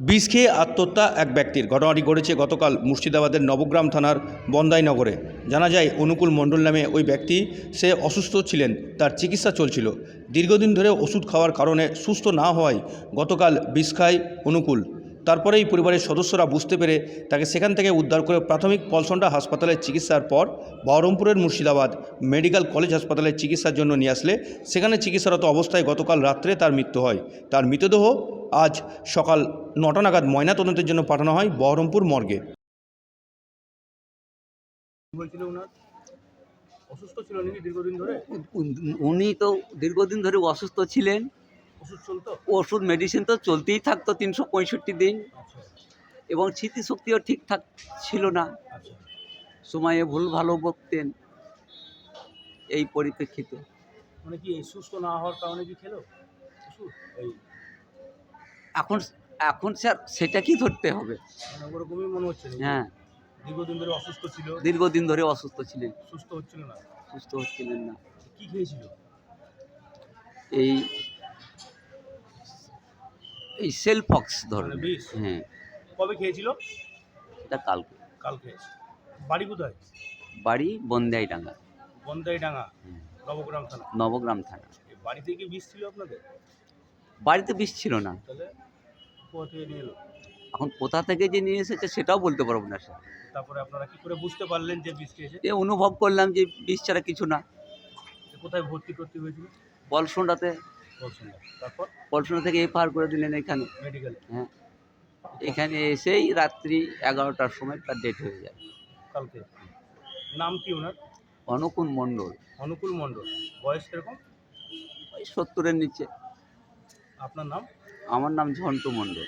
বিষ খেয়ে আত্মহত্যা এক ব্যক্তির ঘটনাটি ঘটেছে গতকাল মুর্শিদাবাদের নবগ্রাম থানার বন্দাইনগরে জানা যায়, অনুকূল মণ্ডল নামে ওই ব্যক্তি, সে অসুস্থ ছিলেন, তার চিকিৎসা চলছিল। দীর্ঘদিন ধরে ওষুধ খাওয়ার কারণে সুস্থ না হওয়ায় গতকাল বিষ খায় অনুকূল। তারপরেই পরিবারের সদস্যরা বুঝতে পেরে তাকে সেখান থেকে উদ্ধার করে প্রাথমিক পলসন্ডা হাসপাতালে চিকিৎসার পর বহরমপুরের মুর্শিদাবাদ মেডিকেল কলেজ হাসপাতালে চিকিৎসার জন্য নিয়ে আসলে সেখানে চিকিৎসারত অবস্থায় গতকাল রাত্রে তার মৃত্যু হয়। তার মৃতদেহ আজ সকাল নটা নাগাদ ময়নাতদন্তের জন্য পাঠানো হয় বহরমপুর মর্গে। অসুস্থ ছিল দীর্ঘদিন ধরে? উনি তো দীর্ঘদিন ধরে অসুস্থ ছিলেন। ওষুধ চলতো? ওষুধ মেডিসিন তো চলতেই থাকতো তিনশো পঁয়ষট্টি দিন। আচ্ছা। এবং স্মৃতিশক্তিও ঠিকঠাক ছিল না। আচ্ছা। সময়ে ভুল ভালো বকতেন এই পরিপ্রেক্ষিতে। মানে কি সুস্থ না হওয়ার কারণে কি খেলো? এখন এখন স্যার সেটা কি ধরতে হবে। মানে ওরকমই মনে হচ্ছে? হ্যাঁ। দীর্ঘদিন ধরে অসুস্থ ছিল। দীর্ঘদিন ধরে অসুস্থ ছিলেন। সুস্থ হচ্ছিল না? সুস্থ হচ্ছিলেন না। কি খেয়েছিল? এই এই সেলফক্স মানে ধরনের বিষ? হ্যাঁ। কবে খেয়েছিল? এটা কালকে। কালকে বাড়ি কোথায়? বাড়ি বন্দাইডাঙ্গা। বন্দাই ডাঙ্গা হুম, নবগ্রাম থানা। নবগ্রাম থানা। বাড়িতে কি বিষ ছিল আপনাদের? বাড়িতে বিষ ছিল না। এখন কোথা থেকে যে নিয়ে এসেছে সেটাও বলতে পারব না স্যার। তারপরে আপনারা কি করে বুঝতে পারলেন যে বিষ খেয়েছে? এ অনুভব করলাম যে বিষ ছাড়া কিছু না। কোথায় ভর্তি করতে হয়েছিল? পলসোনাতে তারপর? পলসোনা থেকে এফআর করে দিলেন এখানে। মেডিকেল। হ্যাঁ। এখানে এসেই রাত্রি এগারোটার সময় তার ডেট হয়ে যায়। কালকে। নাম কি ওনার? অনুকূল মণ্ডল। অনুকূল মণ্ডল। বয়স কীরকম? ওই সত্তরের নিচে। আপনার নাম? আমার নাম ঝন্টু মণ্ডল।